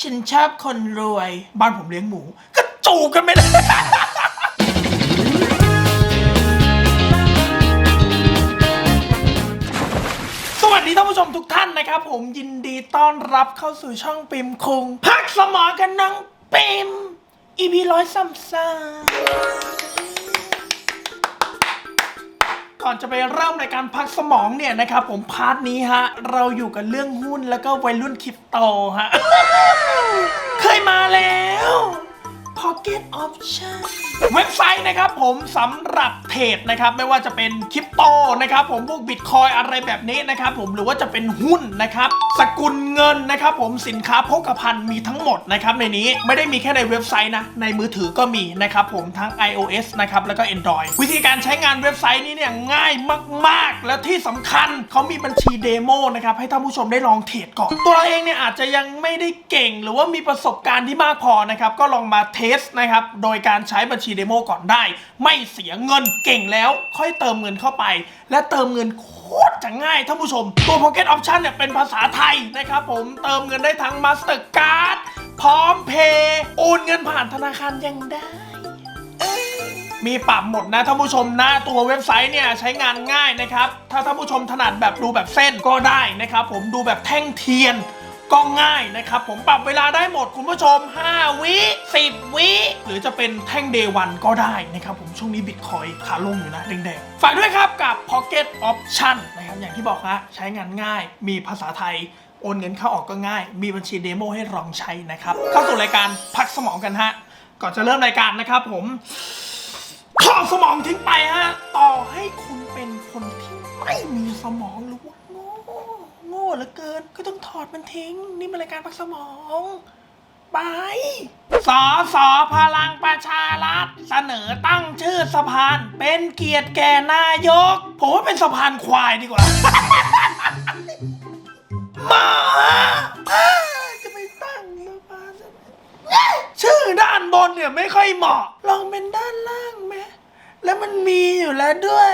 ฉันชอบคนรวย บ้านผมเลี้ยงหมู ก็จูบกันไม่ได้ สวัสดีท่านผู้ชมทุกท่านนะครับ ผมยินดีต้อนรับเข้าสู่ช่องปิมคุง พักสมองกันน้องปิมอีพีร้อยซัมซ่า ก่อนจะไปเริ่มในการพักสมองเนี่ยนะครับผมพาร์ทนี้ฮะ เราอยู่กันเรื่องหุ้นแล้วก็วัยรุ่นคริปโตฮะ เคยมาแล้ว Pocket Option เว็บไซต์นะครับผมสำหรับเทรดนะครับไม่ว่าจะเป็นคริปโตนะครับผมพวกบิตคอยอะไรแบบนี้นะครับผมหรือว่าจะเป็นหุ้นนะครับสกุลเงินนะครับผมสินค้าโภคภัณฑ์มีทั้งหมดนะครับในนี้ไม่ได้มีแค่ในเว็บไซต์นะในมือถือก็มีนะครับผมทั้ง iOS นะครับแล้วก็ Android วิธีการใช้งานเว็บไซต์นี้เนี่ยง่ายมาก ๆ และที่สำคัญเขามีบัญชีเดโมนะครับให้ท่านผู้ชมได้ลองเทรดก่อน ตัวเราเองเนี่ยอาจจะยังไม่ได้เก่ง หรือว่ามีประสบการณ์ที่มากพอนะครับก็ลองมาเทสนะครับ โดยการใช้บัญชีเดโมก่อนได้ ไม่เสียเงินเก่งแล้วค่อยเติมเงินเข้าไป และเติมเงินโคตรจะง่ายท่านผู้ชม ตัว Pocket Option เนี่ยเป็นภาษาไทยนะครับผมเติมเงินได้ทั้ง Mastercard พร้อมเพย์โอนเงินผ่านธนาคารยังได้มีปรับหมดนะท่านผู้ชมนะตัวเว็บไซต์เนี่ยใช้งานง่ายนะครับ ถ้าท่านผู้ชมถนัดแบบดูแบบเส้นก็ได้นะครับ ผมดูแบบแท่งเทียน ก็ง่ายนะครับ ผมปรับเวลาได้หมดคุณผู้ชม 5 วิ 10 วิ หรือจะเป็นแท่งเดวันก็ได้นะครับผมช่วงนี้บิตคอยขาลงอยู่นะแดงๆ ฝากด้วยครับกับ Pocket Option นะครับอย่างที่บอกฮะใช้งานง่ายมีภาษาไทยโอนเงินเข้าออกก็ง่าย มีบัญชีเดโมให้ลองใช้นะครับ เข้าสู่รายการพักสมองกันฮะ ก่อนจะเริ่มรายการนะครับผมถอดสมองทิ้งไปฮะ ต่อให้คุณเป็นคนที่ไม่มีสมองหรือว่า ง่โง่เหลือเกิน ก็ต้องถอดมันทิ้ง นี่มันรายการพักสมอง ไป สอสอพลังประชารัฐเสนอตั้งชื่อสะพาน เป็นเกียรติแก่นายก ผมว่าเป็นสะพานควายดีกว่า มาอ่าจะไปตั้งสะพานสะพานชื่อด้านบนเนี่ยไม่ค่อยเหมาะ ลองเป็นด้านล่างไหมแล้วมันมีอยู่แล้วด้วย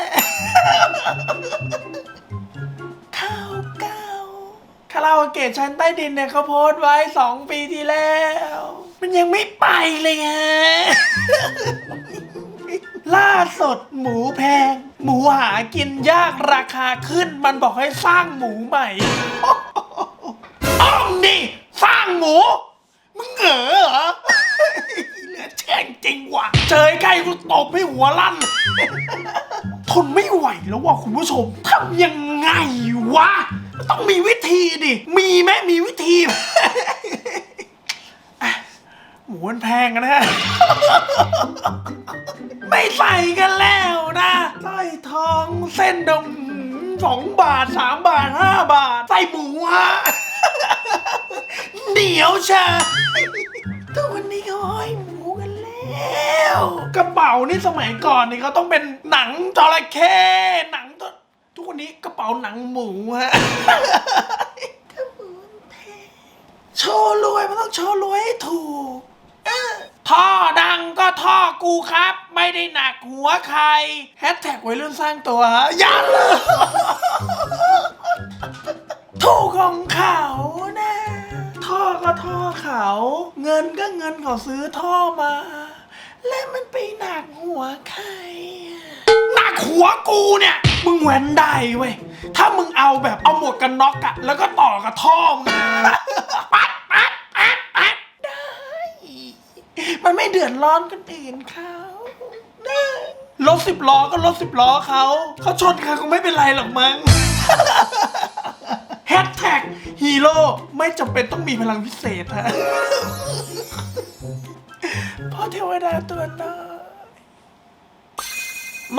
ราโอเกะชั้นใต้ดินเนี่ยเขาโพสต์ไว้สองปีที่แล้ว มันยังไม่ไปเลยฮะ ล่าสุดหมูแพง หมูหากินยากราคาขึ้น มันบอกให้สร้างหมูใหม่อ้อมดิสร้างหมู มึงเหงอเหรอเหลือแช่งจริงว่ะเจอใกล้กูตบให้หัวลั่น ทนไม่ไหวแล้วว่ะคุณผู้ชมทำยังไงวะ ต้องมีวิธีดิ มีไหมมีวิธี หมูมันแพงอะนะ ไม่ใส่กันแล้วนะใสร้อยทองเส้นดงสองบาทสามบาทห้าบาท ใส่หมูฮะเดี๋ยวชาทุกวันนี้เขาห้อยหมูกันแล้ว กระเป๋านี่สมัยก่อนนี่เขาต้องเป็นหนังจระเข้หนัง ทุกวันนี้กระเป๋าหนังหมูฮะถ้าหมูมันแพงโชว์รวยมันต้องโชว์รวยให้ถูกเออท่อดังก็ท่อกูครับ ไม่ได้หนักหัวใครแฮชแท็กวัยรุ่นสร้างตัวฮะยันเลย ถูกของเขานะท่อก็ท่อเขา เงินก็เงินเขาซื้อท่อมา และมันไปหนักหัวใครอะหนักหัวกูเนี่ย มึงแหวนได้เว้ย ถ้ามึงเอาแบบเอาหมวกกันน็อกอะแล้วก็ต่อกับท่อมึงปัดปัดปัดปัดได้ มันไม่เดือดร้อนคนอื่นเขาได้รถสิบล้อก็รถสิบล้อเขาเขาชนใครคงไม่เป็นไรหรอกมั้งแฮชแท็กฮีโร่ไม่จำเป็นต้องมีพลังพิเศษฮะพราะเทวดาตัวน้อย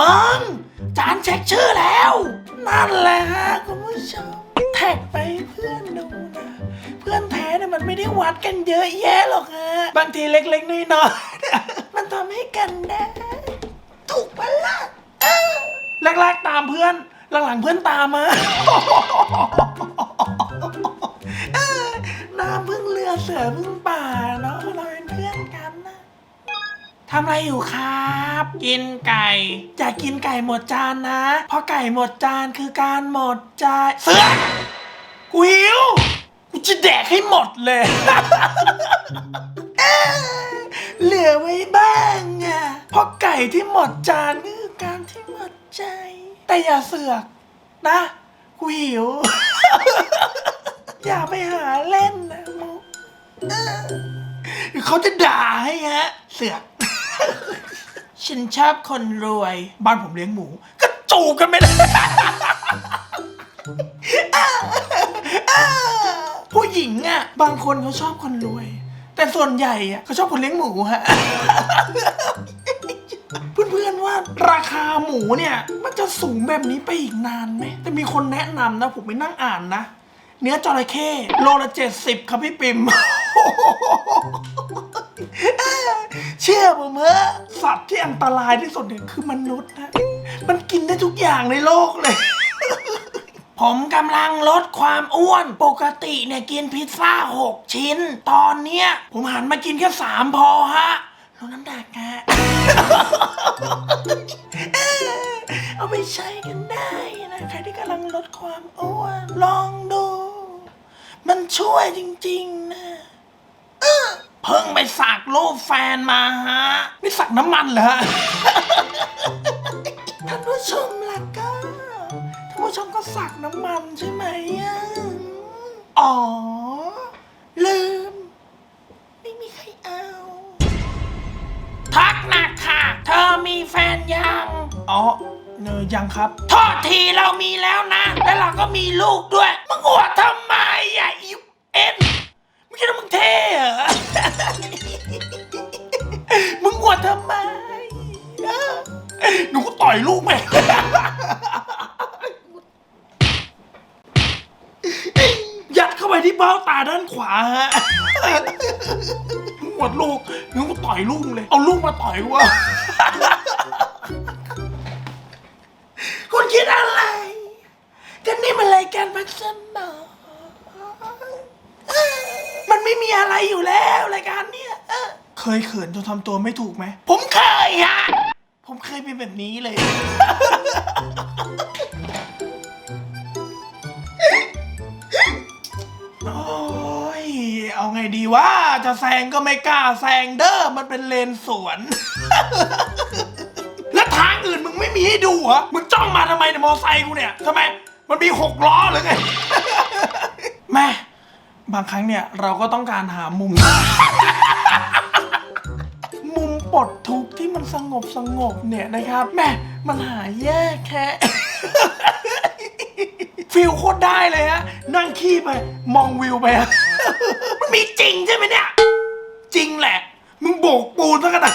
มึงจานเช็คชื่อแล้ว นั่นแหละฮะคุณผู้ชมแท็กไปเพื่อนดูนะเพื่อนแท้เนี่ยมันไม่ได้วัดกันเยอะแยะหรอกฮะบางทีเล็กๆน้อยๆเนี่ยมันทำให้กันได้ถูกปะล่ะเออแรกๆตามเพื่อน หลังๆเพื่อนตามมาเออน้ำพึ่งเรือเสือพึ่งป่าเนาะเรา ทำอะไรอยู่ครับ กินไก่อย่ากินไก่หมดจานนะ เพราะไก่หมดจานคือการหมดใจเสือกูหิวกูจะแดกให้หมดเลยเหลือไว้บ้างอะเพราะไก่ที่หมดจานนี่คือการที่หมดใจ แต่อย่าเสือกนะกูหิว อย่าไปหาเล่นนะมุกเออเดี๋ยวเขาจะด่าให้ฮะ เสือก ฉันชอบคนรวย บ้านผมเลี้ยงหมู ก็จูบกันไปเลยผู้หญิงอะ บางคนเขาชอบคนรวย แต่ส่วนใหญ่อะเขาชอบคนเลี้ยงหมูฮะ เพื่อนๆว่าราคาหมูเนี่ย มันจะสูงแบบนี้ไปอีกนานไหม แต่มีคนแนะนำนะ ผมไปนั่งอ่านนะ เนื้อจระเข้โลละเจ็ดสิบครับพี่ปิม เชื่อผมเถอะสัตว์ที่อันตรายที่สุดเนี่ยคือมนุษย์นะมันกินได้ทุกอย่างในโลกเลย ผมกำลังลดความอ้วนปกติเนี่ยกินพิซซ่า 6 ชิ้น ตอนเนี้ยผมหันมากินแค่สามพอฮะลดน้ำหนักฮะเอาไปใช้กันได้นะใครที่กำลังลดความอ้วน ลองดู มันช่วยจริง ๆ นะ เพิ่งไปสักรูปแฟนมาฮะนี่สักน้ำมันเหรอฮะ ท่านผู้ชมล่ะก็ท่านผู้ชมก็สักน้ำมันใช่ไหมอะอ๋อ ลืม ไม่มีใครเอา ทักหนักค่ะ เธอมีแฟนยัง อ๋อเนยยังครับ โทษทีเรามีแล้วนะ แล้วเราก็มีลูกด้วย มึงอวดทำไมอะอิวเอ็นมึงคิดว่ามึงเท่เหรอ มึงอวดทำไมเออหนูก็ต่อยลูกแม่งยัดเข้าไปที่เบ้าตาด้านขวาฮะมึงอวดลูกหนูก็ต่อยลูกเลย เอาลูกมาต่อยวะคุณคิดอะไร กันนี่มันรายการพักสมองมันไม่มีอะไรอยู่แล้วรายการ เคยเขินจนทำตัวไม่ถูกไหม ผมเคยฮะ ผมเคยเป็นแบบนี้เลย โอ้ย เอาไงดีว่าจะแซงก็ไม่กล้าแซงเด้อ มันเป็นเลนสวน แล้วทางอื่นมึงไม่มีให้ดูเหรอ มึงจ้องมาทำไมเนี่ยมอไซค์กูเนี่ยทำไม มันมีหกล้อหรือไง แม่ บางครั้งเนี่ยเราก็ต้องการหามุม ปลดทุกข์ที่มันสงบสงบเนี่ยนะครับแม่มันหายากแค่ ฟิลโคตรได้เลยฮะนั่งขี้ไป มองวิวไปฮะมันมีจริงใช่ไหมเนี่ย จริงแหละ มึงโบกปูนซะขนาด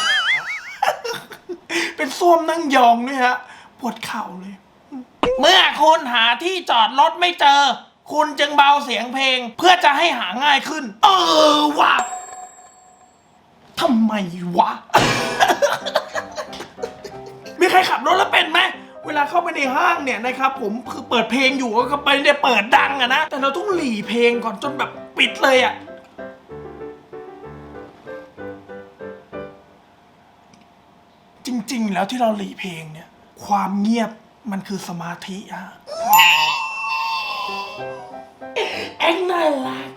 เป็นส้วมนั่งยองด้วยฮะปวดเข่าเลย เมื่อคุณหาที่จอดรถไม่เจอ คุณจึงเบาเสียงเพลง เพื่อจะให้หาง่ายขึ้น เออว่ะ ทำไมวะ มีใครขับรถแล้วเป็นไหม เวลาเข้าไปในห้างเนี่ยนะครับผมคือเปิดเพลงอยู่ก็ไปเนี่ยเปิดดังอะนะ แต่เราต้องหลีเพลงก่อนจนแบบปิดเลยอะจริง ๆ แล้วที่เราหลีเพลงเนี่ย ความเงียบมันคือสมาธิอะเอ็งน่ารัก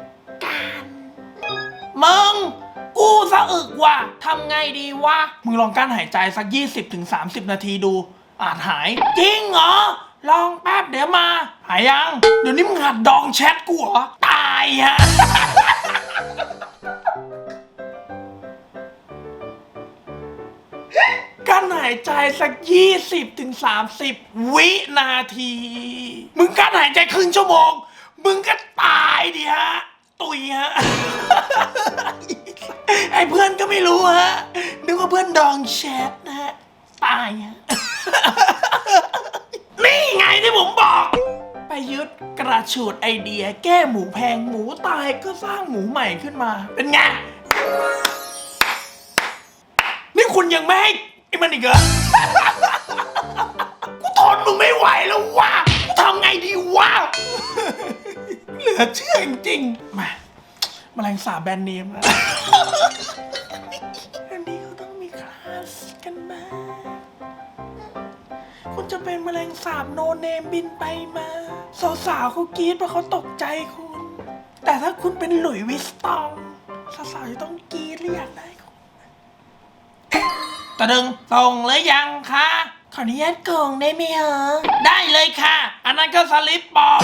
อึกว่ะทำไงดีวะ มึงลองกั้นหายใจสัก 20-30ถึง30 นาทีดู อาจหาย จริงเหรอ ลองแป๊บเดี๋ยวมา หายยัง เดี๋ยวนี้มึงหัดดองแชทกูเหรอ ตายฮะ กั้นหายใจสัก 20ถึง30 วินาที มึงกั้นหายใจครึ่งชั่วโมง มึงก็ตายดิฮะ ตุยฮะไอ้ เพื่อนก็ไม่รู้ฮะ นึกว่าเพื่อนดองแชทนะฮะ ตายฮะ นี่ไงที่ผมบอกไปยึดกระฉูดไอเดีย แก้หมูแพงหมูตายก็สร้างหมูใหม่ขึ้นมา เป็นไง นี่คุณยังไม่ให้ไอ้มันอีกเหรอ กูทนมึงไม่ไหวแล้วว่ะกูทำไงดีวะเหลือเชื่อจริงๆมา แมลงสาบแบรนด์เนมแล้าบโนเนมบินไปมาสาวๆเขากรี๊ดเพราะเขาตกใจคุณ แต่ถ้าคุณเป็นหลุยส์วิสตองสาวๆจะต้องกรีดหรืออยากได้คุณตะดึงส่งหรือยังคะขออนุญาตโกงได้ไหมฮะได้เลยค่ะ อันนั้นก็สลิปปลอม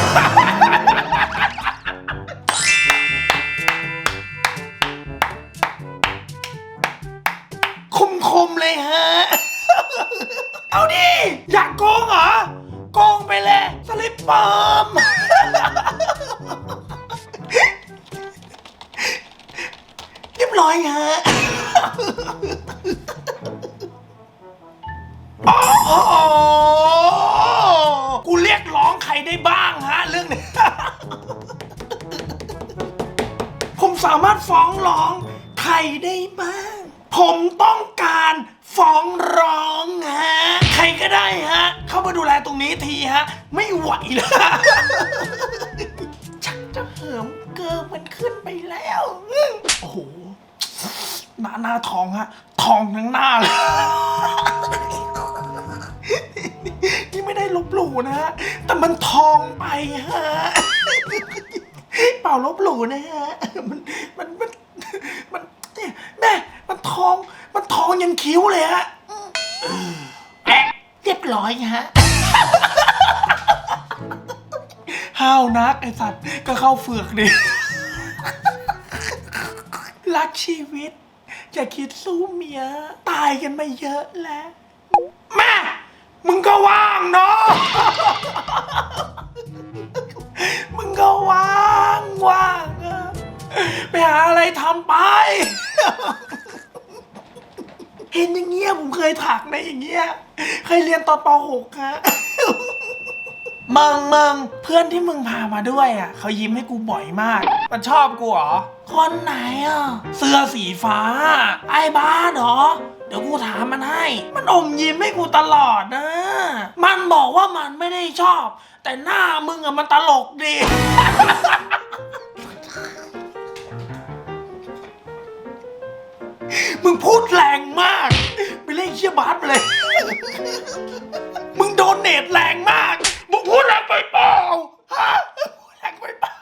คมคมๆเลยฮะ เอาดิ อยากโกงเหรอโกงไปเลยสลิปปลอมเรียบร้อยฮะโอ้กูเรียกร้องใครได้บ้างฮะเรื่องนี้ ผมสามารถฟ้องร้องใครได้บ้าง ผมต้องการฟ้องร้องฮะ ใครก็ได้ฮะ เข้ามาดูแลตรงนี้ทีฮะ ไม่ไหวแล้วชักจะเหิมเกินมันขึ้นไปแล้ว โอ้โห หน้าหน้าทองฮะ ทองทั้งหน้าเลยนี่ไม่ได้ลบหลู่นะฮะ แต่มันทองไปฮะ เปล่าลบหลู่นะฮะ มันมันมันมันเนี่ยแม่ มันทอง มันทองยันคิ้วเลยฮะแอะ เรียบร้อยฮะ ห้าวนักไอสัตว์ก็เข้าเฟือกดิ รักชีวิต อย่าคิดสู้เมีย ตายกันมาเยอะแล้ว แม่ มึงก็ว่างเนาะ มึงก็ว่างว่างอะไปหาอะไรทำไป เห็นอย่างเงี้ยผมเคยถักในะอย่างเงี้ยเคยเรียนตอนป .6 ฮะมึงมึงเพื่อนที่มึงพามาด้วยอะเขายิ้มให้กูบ่อยมาก มันชอบกูเหรอ คนไหนอะ เสื้อสีฟ้า ไอ้บ้าเหรอ เดี๋ยวกูถามมันให้ มันอมยิ้มให้กูตลอดนะ มันบอกว่ามันไม่ได้ชอบ แต่หน้ามึงอะมันตลกดีมึงพูด มึงโดนเนตแรงมาก มึงพูดแรงไปเปล่าฮะพูดแรงไปเปล่า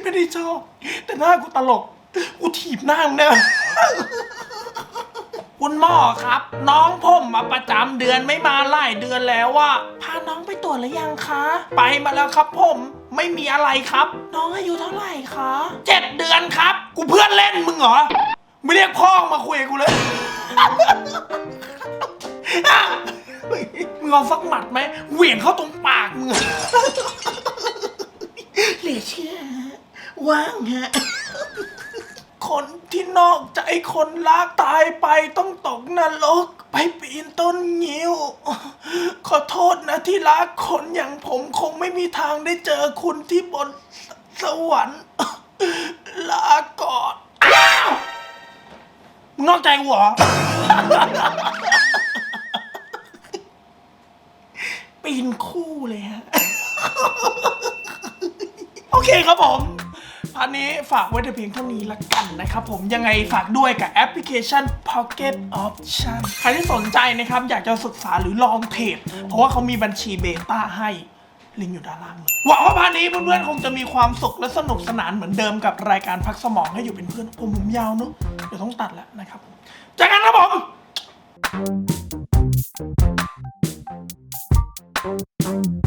ไม่ได้ชอบ แต่หน้ากูตลก กูถีบหน้ามึงเนี่ย คุณหมอครับ น้องผมมาประจำเดือนไม่มาหลายเดือนแล้วว่าพาน้องไปตรวจหรือยังคะ ไปมาแล้วครับผมไม่มีอะไรครับ น้องอายุเท่าไหร่คะเจ็ดเดือนครับ กูเพื่อนเล่นมึงเหรอ ไม่เรียกพ่อมาคุยกับกูเลย มึงเอาสักหมัดไหมเหวี่ยงเข้าตรงปากมึงอะเหลือเชื่อฮะว่างฮะ คนที่นอกใจคนรักตายไปต้องตกนรก ไปปีนต้นงิ้ว ขอโทษนะที่รักคนอย่างผมคงไม่มีทางได้เจอคุณที่บนสวรรค์ ลาก่อนอ้าวมึงนอกใจกูเหรอ ปีนคู่เลยฮะ โอเคครับผมพันนี้ฝากไว้แต่เพียงเท่านี้ละกันนะครับผมยังไงฝากด้วยกับแอปพลิเคชัน Pocket Option ใครที่สนใจนะครับ อยากจะศึกษาหรือลองเทรดเพราะว่าเขามีบัญชีเบต้าให้ลิงก์อยู่ด้านล่างเลยหวังว่าพานี้เพื่อนๆคงจะมีความสุขและสนุกสนานเหมือนเดิมกับรายการพักสมองให้อยู่เป็นเพื่อนผมผมยาวเนอะเดี๋ยวต้องตัดแล้วนะครับผมเจอกันครับผม Thank you.